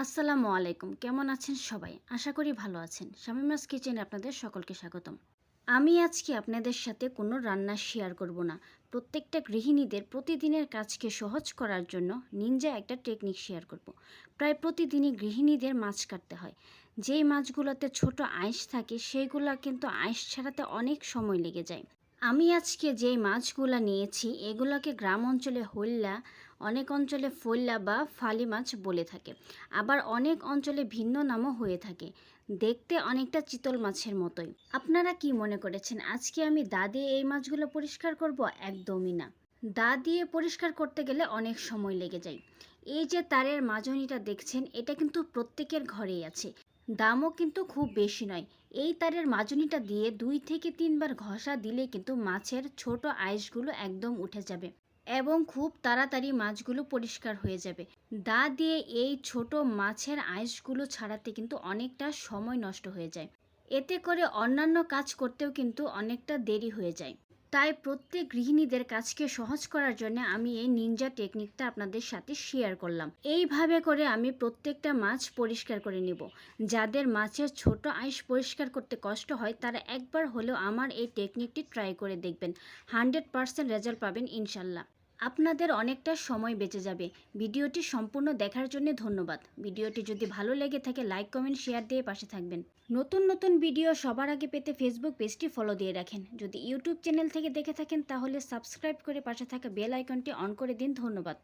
আসসালামু আলাইকুম। কেমন আছেন সবাই? আশা করি ভালো আছেন। শামিমাস কিচেনে আপনাদের সকলকে স্বাগতম। আমি আজকে আপনাদের সাথে কোনো রান্না শেয়ার করব না। প্রত্যেকটা গৃহিণীদের প্রতিদিনের কাজকে সহজ করার জন্য নিনজা একটা টেকনিক শেয়ার করব। প্রায় প্রতিদিনই গৃহিণীদের মাছ কাটতে হয়। যেই মাছগুলোতে ছোট আঁশ থাকে সেইগুলো কিন্তু আঁশ ছাড়াতে অনেক সময় লেগে যায়। আমি আজকে যেই মাছগুলো নিয়েছি, এগুলোকে গ্রাম অঞ্চলে হল্লা অনেক অঞ্চলে ফল্লা বা ফালি মাছ বলে থাকে। আবার অনেক অঞ্চলে ভিন্ন নামও হয়ে থাকে। দেখতে অনেকটা চিতল মাছের মতোই। আপনারা কি মনে করেছেন, আজকে আমি দা দিয়ে এই মাছগুলো পরিষ্কার করব? একদমই না। দা দিয়ে পরিষ্কার করতে গেলে অনেক সময় লেগে যায়। এই যে তারের মাজনিটা দেখছেন, এটা কিন্তু প্রত্যেকের ঘরেই আছে। দামও কিন্তু খুব বেশি নয়। এই তারের মাজনিটা দিয়ে দুই থেকে তিনবার ঘষা দিলে কিন্তু মাছের ছোট আইসগুলো একদম উঠে যাবে এবং খুব তাড়াতাড়ি মাছগুলো পরিষ্কার হয়ে যাবে। দা দিয়ে এই ছোট মাছের আইসগুলো ছাড়াতে কিন্তু অনেকটা সময় নষ্ট হয়ে যায়। এতে করে অন্যান্য কাজ করতেও কিন্তু অনেকটা দেরি হয়ে যায়। তাই প্রত্যেক গৃহিণীদের কাজকে সহজ করার জন্য আমি এই নিনজা টেকনিকটা আপনাদের সাথে শেয়ার করলাম। এইভাবে করে আমি প্রত্যেকটা মাছ পরিষ্কার করে নিব। যাদের মাছের ছোট আইস পরিষ্কার করতে কষ্ট হয়, তারা একবার হলেও আমার এই টেকনিকটি ট্রাই করে দেখবেন। হান্ড্রেড পারসেন্ট রেজাল্ট পাবেন ইনশাল্লাহ। আপনাদের অনেকটা সময় বেঁচে যাবে। ভিডিওটি সম্পূর্ণ দেখার জন্য ধন্যবাদ। ভিডিওটি যদি ভালো লেগে থাকে, লাইক, কমেন্ট, শেয়ার দিয়ে পাশে থাকবেন। নতুন নতুন ভিডিও সবার আগে পেতে ফেসবুক পেজটি ফলো দিয়ে রাখেন। যদি ইউটিউব চ্যানেল থেকে দেখে থাকেন, তাহলে সাবস্ক্রাইব করে পাশে থাকা বেল আইকনটি অন করে দিন। ধন্যবাদ।